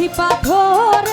আছি পাথর